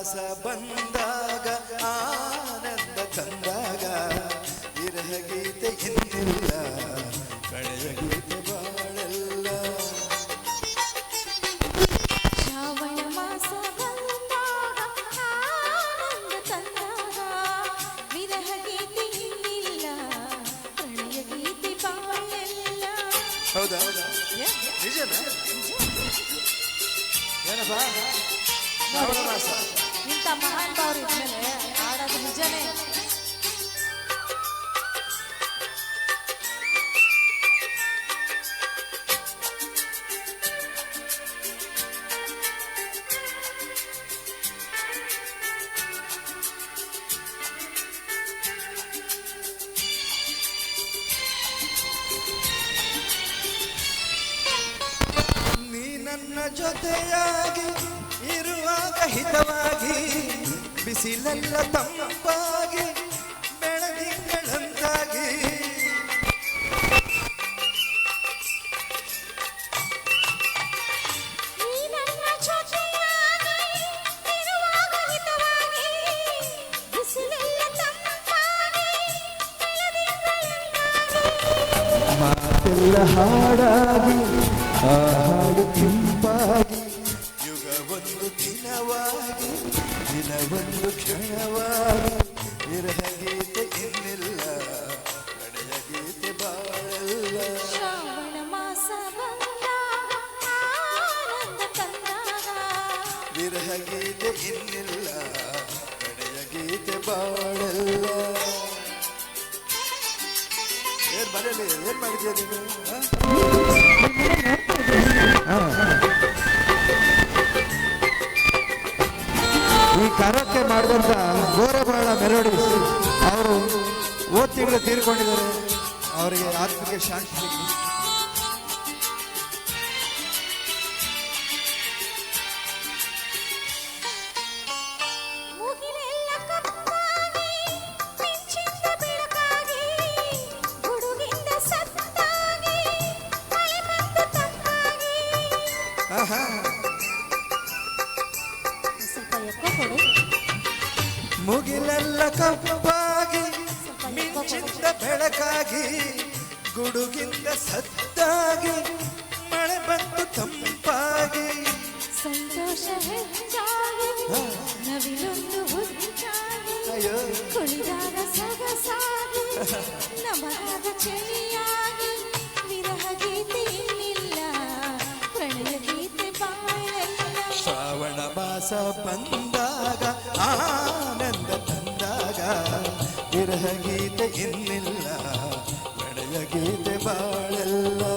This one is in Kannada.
ಬಂದಾಗ ಆನಂದ ತಂದಾಗ ವಿರಹ ಗೀತೆ ಇನ್ನಿಲ್ಲ ಕಳೆಯ ಗೀತೆ ಬಾಳೆಲ್ಲ. ಶ್ರಾವಣ ಮಾಸ ಆನಂದ ತಂದಾಗ ವಿರಹ ಗೀತೆ ಇನ್ನಿಲ್ಲ ಪ್ರಣಯ ಗೀತೆ ಬಾಳೆಲ್ಲ. ಹೌದಾ? ನಿಜನಾ? ಏನಪ್ಪ? ಮಾಸ. ಇಂಥ ಮಹಾನ್ ಭಾವರು ಇದ್ಮೇಲೆ ಹಾಡೋದು ನಿಜನೇ. ಜೊತೆಯಾಗಿ ಇರುವಾಗ ಹಿತವಾಗಿ ಬಿಸಿಲೆಲ್ಲ ತಂಪಾಗಿ ಬೆಳದಿಂಗಳಂತಾಗಿ. ನೀ ಹಾಡಾಗಿ ಜೊತೆಯಾಗಿ ದಿನವಾಗಿ ದಿನವೊಂದು ಕ್ಷಣವಾಗಿ ವಿರಹ ಗೀತೆ ಇನ್ನಿಲ್ಲ ಕಡೆಯ ಗೀತೆ ಬಾಳಲ್ಲ ಶ್ರಾವಣ ಮಾಸ ವಿರಹ ಗೀತೆ ಇನ್ನಿಲ್ಲ ಕಡೆಯ ಗೀತೆ ಬಾಳಲ್ಲ ಏನ್ ಬರಲಿ ಏನ್ ಮಾಡಿದ್ಯಾ ನೀನು ಆ? ಮಾಡಿದಂಥ ಗೋರಬಾಳ ಮೆಲೋಡಿ ಅವರು ಓದ್ ತಿಂಗಳು ತೀರ್ಕೊಂಡಿದ್ದಾರೆ. ಅವರಿಗೆ ಆತ್ಮಕ್ಕೆ ಶಾಂತಿ ಸಿಗಲಿ ಮುಗಿಲೆಲ್ಲ ಕಪ್ಪಾಗಿ ಮಿಂಚಿಂದ ಬೆಳಕಾಗಿ ಗುಡುಗಿಂದ ಸತ್ತಾಗಿ ಮಳೆ ಬೆಳಕಾಗಿ ಗುಡುಗಿಂದ ಸತ್ತಾಗಿ ಬಂತು ತಂಪಾಗಿ. ಸಂತೋಷ ಹೆಚ್ಚಾಗಿ ನವಿಲೊಂದು ಹುಚ್ಚಾಗಿ ಬಂದಾಗ ಆನಂದ ತಂದಾಗ ವಿರಹ ಗೀತೆ ಇನ್ನಿಲ್ಲ ಗೀತೆ ಬಾಳೆಲ್ಲ